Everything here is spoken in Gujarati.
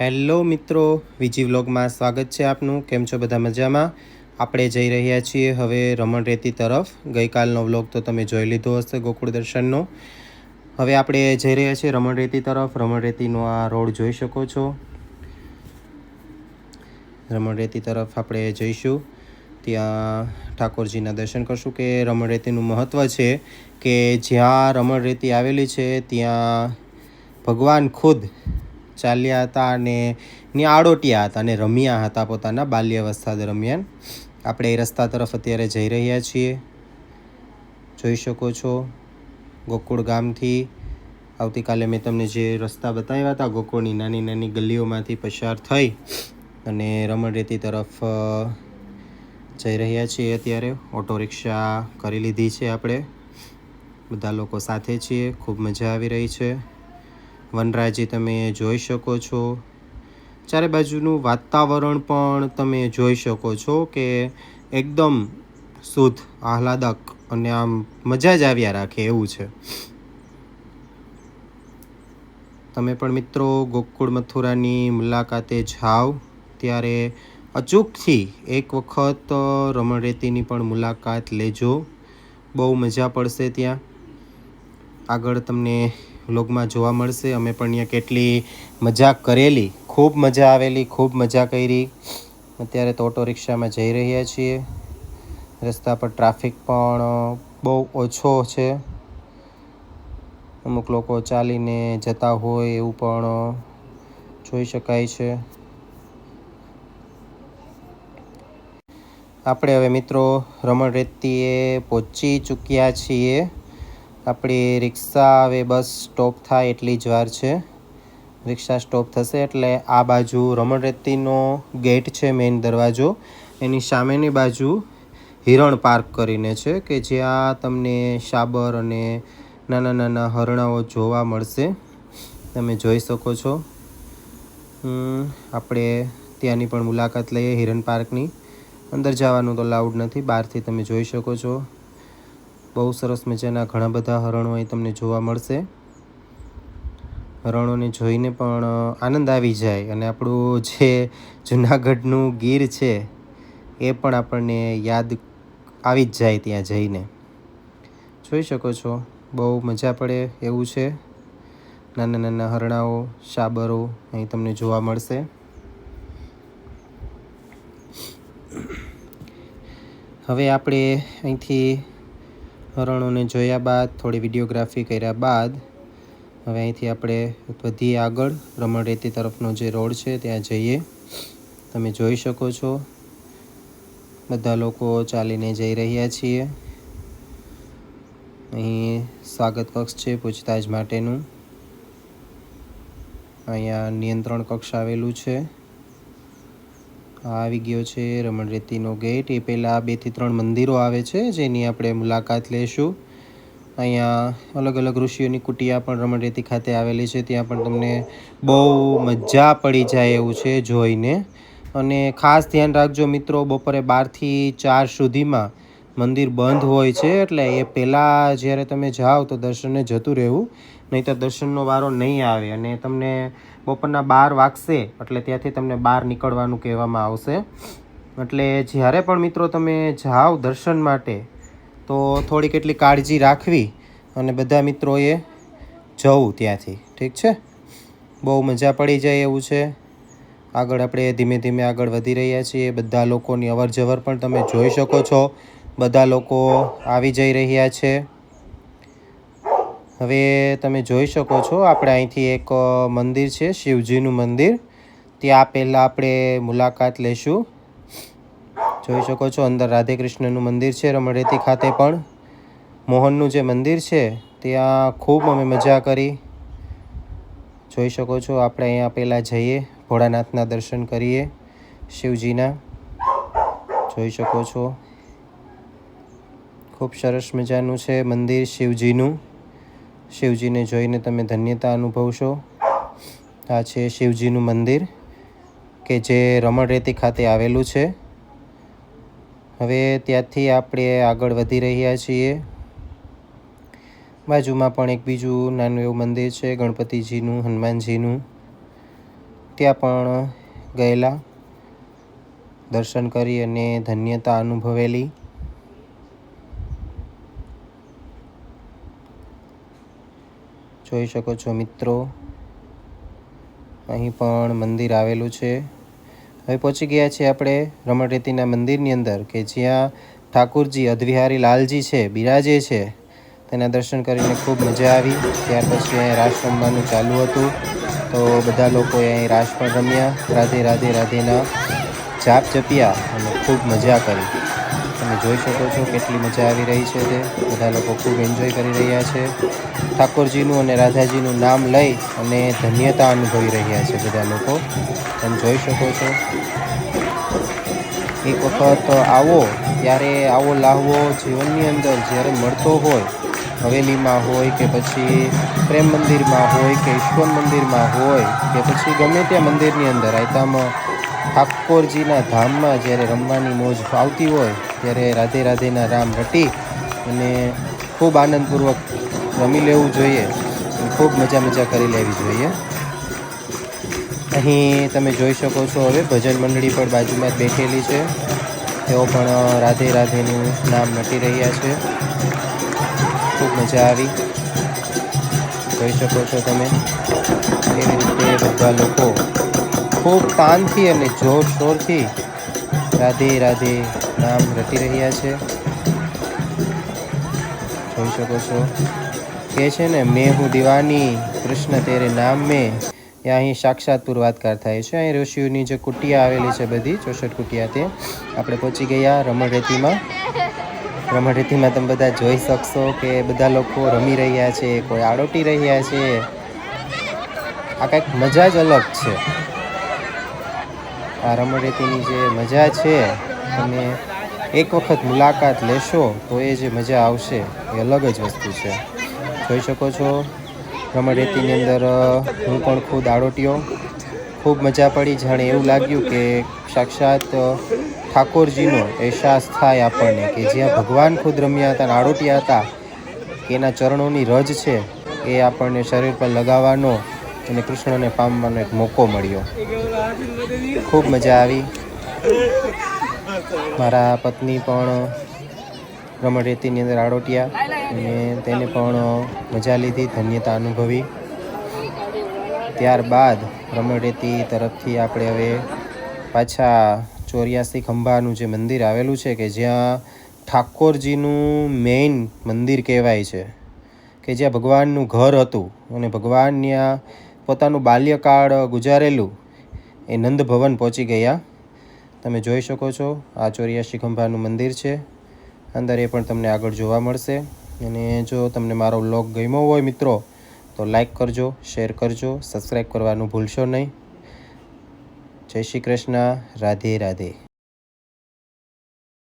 હેલો મિત્રો, વિજી વ્લોગમાં સ્વાગત છે આપનું. કેમ છો બધા મજામાં? આપણે જઈ રહ્યા છીએ હવે રમણ રેતી તરફ. ગઈકાલનો વ્લોગ તો તમે જોઈ લીધો હશે ગોકુળ દર્શનનો. હવે આપણે જઈ રહ્યા છીએ રમણ રેતી તરફ. રમણ રેતીનો આ રોડ જોઈ શકો છો. રમણ રેતી તરફ આપણે જઈશું. ત્યાં ઠાકોરજીના દર્શન કરશું કે રમણ રેતીનું મહત્ત્વ છે કે જ્યાં રમણ રેતી આવેલી છે ત્યાં ભગવાન ખુદ ચાલ્યા હતા અને ની આડોટ્યા હતા અને રમ્યા હતા પોતાના બાલ્યાવસ્થા દરમિયાન. આપણે એ રસ્તા તરફ અત્યારે જઈ રહ્યા છીએ. જોઈ શકો છો ગોકુળ ગામથી. આવતીકાલે મેં તમને જે રસ્તા બતાવ્યા હતા ગોકુળની નાની નાની ગલીઓમાંથી પસાર થઈ અને રમણ રેતી તરફ જઈ રહ્યા છીએ અત્યારે. ઓટો રિક્ષા કરી લીધી છે આપણે. બધા લોકો સાથે છીએ, ખૂબ મજા આવી રહી છે. વનરાજી તમે જોઈ શકો છો. ચારે બાજુનું વાતાવરણ પણ તમે જોઈ શકો છો કે એકદમ શુદ્ધ, આહલાદક અને આમ મજા જ આવ્યા રાખે એવું છે. તમે પણ મિત્રો ગોકુળ મથુરાની મુલાકાતે જાઓ. ત્યારે અચૂકથી એક વખત રમણરેતીની રમણ રેતીની પણ મુલાકાત લેજો. બહુ મજા પડશે ત્યાં. આગળ તમને વ્લોગમાં જોવા મળશે. અમે પણ અહીંયા કેટલી મજા કરેલી. ખૂબ મજા આવેલી, ખૂબ મજા કરી. અત્યારે તો ઓટો રિક્ષામાં જઈ રહ્યા છીએ. રસ્તા પર ટ્રાફિક પણ બહુ ઓછો છે. અમુક લોકો ચાલીને જતા હોય એવું પણ જોઈ શકાય છે. આપણે હવે મિત્રો રમણ રેતીએ પહોંચી ચૂક્યા છીએ. આપણી રિક્ષા હવે બસ સ્ટોપ થાય એટલી જ વાર છે. રિક્ષા સ્ટોપ થશે એટલે આ બાજુ રમણ રેતીનો ગેટ છે મેઇન દરવાજો. એની સામેની બાજુ હિરણ પાર્ક કરીને છે કે જ્યાં તમને શાબર અને નાના નાના હરણાઓ જોવા મળશે. તમે જોઈ શકો છો. આપણે ત્યાંની પણ મુલાકાત લઈએ હિરણ પાર્કની અંદર જવાનું તો લાઉડ નથી, બહારથી તમે જોઈ શકો છો. બહુ સરસ મજાના ઘણા બધા હરણો અહીં તમને જોવા મળશે. હરણોને જોઈને પણ આનંદ આવી જાય અને આપણું જે જુનાગઢનું ગીર છે, એ પણ આપણને યાદ આવી જ જાય ત્યાં જઈને. જોઈ શકો છો, બહુ મજા પડે એવું છે. નાના નાના હરણાઓ શાબરો અહીં તમને જોવા મળશે. હવે આપણે અહીંથી હરણોને જોયા બાદ, થોડી વિડીયોગ્રાફી કર્યા બાદ, હવે અહીંથી આપણે વધીએ આગળ. રમણ રેતી તરફનો જે રોડ છે, ત્યાં જઈએ. તમે જોઈ શકો છો, બધા લોકો ચાલીને જઈ રહ્યા છીએ. અહીં સ્વાગત કક્ષ છે, પૂછતાછ માટેનું. અહીંયા નિયંત્રણ કક્ષ આવેલું છે. આવી ગયો છે રમણ રેતીનો ગેટ. એ પહેલાં બેથી ત્રણ મંદિરો આવે છે, જેની આપણે મુલાકાત લઈશું અહીંયા અલગ અલગ ઋષિઓની કુટિયા પણ રમણ રેતી ખાતે આવેલી છે. ત્યાં પણ તમને બહુ મજા પડી જાય એવું છે જોઈને. અને ખાસ ધ્યાન રાખજો મિત્રો, બપોરે બારથી ચાર સુધીમાં મંદિર બંધ હોય છે એટલે એ પહેલાં જ્યારે તમે જાઓ તો દર્શને જતું રહેવું નહીં તો દર્શનનો વારો નહીં આવે અને તમને બપોરના બાર વાગશે એટલે ત્યાંથી તમને બહાર નીકળવાનું કહેવામાં આવશે. એટલે જ્યારે પણ મિત્રો તમે જાઓ દર્શન માટે, તો થોડી કેટલી કાળજી રાખવી અને બધા મિત્રોએ જવું ત્યાંથી. ઠીક છે? બહુ મજા પડી જાય એવું છે. આગળ આપણે ધીમે ધીમે આગળ વધી રહ્યા છીએ. બધા લોકોની અવર જવર પણ તમે જોઈ શકો છો. બધા લોકો આવી જઈ રહ્યા છે. હવે તમે જોઈ શકો છો, આપણે અહીંથી એક મંદિર છે, શિવજીનું મંદિર. ત્યાં પહેલાં આપણે મુલાકાત લેશું. જોઈ શકો છો, અંદર રાધે કૃષ્ણનું મંદિર છે, રમણરેતી ખાતે પણ. મોહનનું જે મંદિર છે, ત્યાં ખૂબ અમે મજા કરી. જોઈ શકો છો, આપણે અહીંયા પહેલાં જઈએ, ભોળાનાથના દર્શન કરીએ, શિવજીના. જોઈ શકો છો. ખૂબ સરસ મજાનું છે મંદિર શિવજીનું. શિવજીને જોઈને તમે ધન્યતા અનુભવશો. આ છે શિવજીનું મંદિર, કે જે રમણ રેતી ખાતે આવેલું છે. હવે ત્યાંથી આપણે આગળ વધી રહ્યા છીએ. બાજુમાં પણ એક બીજું નાનું એવું મંદિર છે, ગણપતિજીનું, હનુમાનજીનું. ત્યાં પણ ગયેલા. દર્શન કરી અને ધન્યતા અનુભવેલી. જોઈ શકો છો મિત્રો. અહીં પણ મંદિર આવેલું છે. હવે પહોંચી ગયા છીએ આપણે રમણરેતીના મંદિરની અંદર, કે જ્યાં ઠાકુરજી અધવિહારી લાલજી છે, બિરાજે છે. તેના દર્શન કરીને ખૂબ મજા આવી. ત્યાર પછી અહીં રાસ રમવાનું ચાલુ હતું. તો બધા લોકોએ અહીં રાસ પણ રમ્યા. રાધે રાધે રાધેના જાપ જપ્યા અને ખૂબ મજા કરી. તમે જોઈ શકો છો કેટલી મજા આવી રહી છે તે. બધા લોકો ખૂબ એન્જોય કરી રહ્યા છે. ઠાકોરજીનું અને રાધાજીનું નામ લઈ અને ધન્યતા અનુભવી રહ્યા છે બધા લોકો. તમે જોઈ શકો છો. એક વખત આવો, ત્યારે આવો લાહવો જીવનની અંદર. જ્યારે મળતો હોય, હવેલીમાં હોય કે પછી પ્રેમ મંદિરમાં હોય કે ઈશ્વર મંદિરમાં હોય કે પછી ગમે ત્યાં મંદિરની અંદર આયતામાં ઠાકોરજીના ધામમાં જ્યારે રમવાની મોજ આવતી હોય ત્યારે રાધે રાધેના રામ રટી અને ખૂબ આનંદપૂર્વક રમી લેવું જોઈએ. ખૂબ મજા મજા કરી લેવી જોઈએ. અહીં તમે જોઈ શકો છો હવે ભજન મંડળી પણ બાજુમાં બેઠેલી છે. તેઓ પણ રાધે રાધેનું નામ નટી રહ્યા છે. ખૂબ મજા આવી. જોઈ શકો છો તમે એવી રીતે બધા લોકો ખૂબ પાનથી અને જોરશોરથી રાધે રાધે નામ રટી રહ્યા છે. જોઈ શકો છો. કે છે ને, મેં હું દિવાની કૃષ્ણ તેરે નામ મેં એ અહીં સાક્ષાત પુરવાતકાર થાય છે. અહીં ઋષિઓની જે કુટિયા આવેલી છે બધી, ચોસઠ કુટિયા તે, આપણે પહોંચી ગયા રમણરેતીમાં. રમણરેતીમાં તમે બધા જોઈ શકશો કે બધા લોકો રમી રહ્યા છે, કોઈ આડોટી રહ્યા છે. આ કંઈક મજા જ અલગ છે. આ રમણરેતીની જે મજા છે, તમે એક વખત મુલાકાત લેશો, તો એ જે મજા આવશે, એ અલગ જ વસ્તુ છે. જોઈ શકો છો રમણરેતીની અંદર હું પણ ખુદ આડોટ્યો ખૂબ મજા પડી, જાણે એવું લાગ્યું કે સાક્ષાત ઠાકોરજીનો અહેસાસ થાય આપણને કે જ્યાં ભગવાન ખુદ રમ્યા હતા આડોટ્યા હતા એના ચરણોની રજ છે, એ આપણને શરીર પર લગાવવાનો અને કૃષ્ણને પામવાનો એક મોકો મળ્યો. ખૂબ મજા આવી. મારા પત્ની પણ રમણરેતીની અંદર આડોટ્યા અને તેને પણ મજા લીધી, ધન્યતા અનુભવી. ત્યારબાદ રમણરેતી તરફથી આપણે હવે પાછા ચોર્યાસી ખંભાનું જે મંદિર આવેલું છે કે જ્યાં ઠાકોરજીનું મેઇન મંદિર કહેવાય છે. કે જ્યાં ભગવાનનું ઘર હતું અને ભગવાન ત્યાં પોતાનું બાલ્યકાળ ગુજારેલું એ નંદભવન પહોંચી ગયા. તમે જોઈ શકો છો, આ ચોર્યાસી ખંભાનું મંદિર છે. અંદર એ પણ તમને આગળ જોવા મળશે. અને જો તમને મારો વ્લોગ ગમ્યો હોય મિત્રો, તો લાઈક કરજો, શેર કરજો, સબસ્ક્રાઈબ કરવાનું ભૂલશો નહીં. જય શ્રી કૃષ્ણ, રાધે રાધે.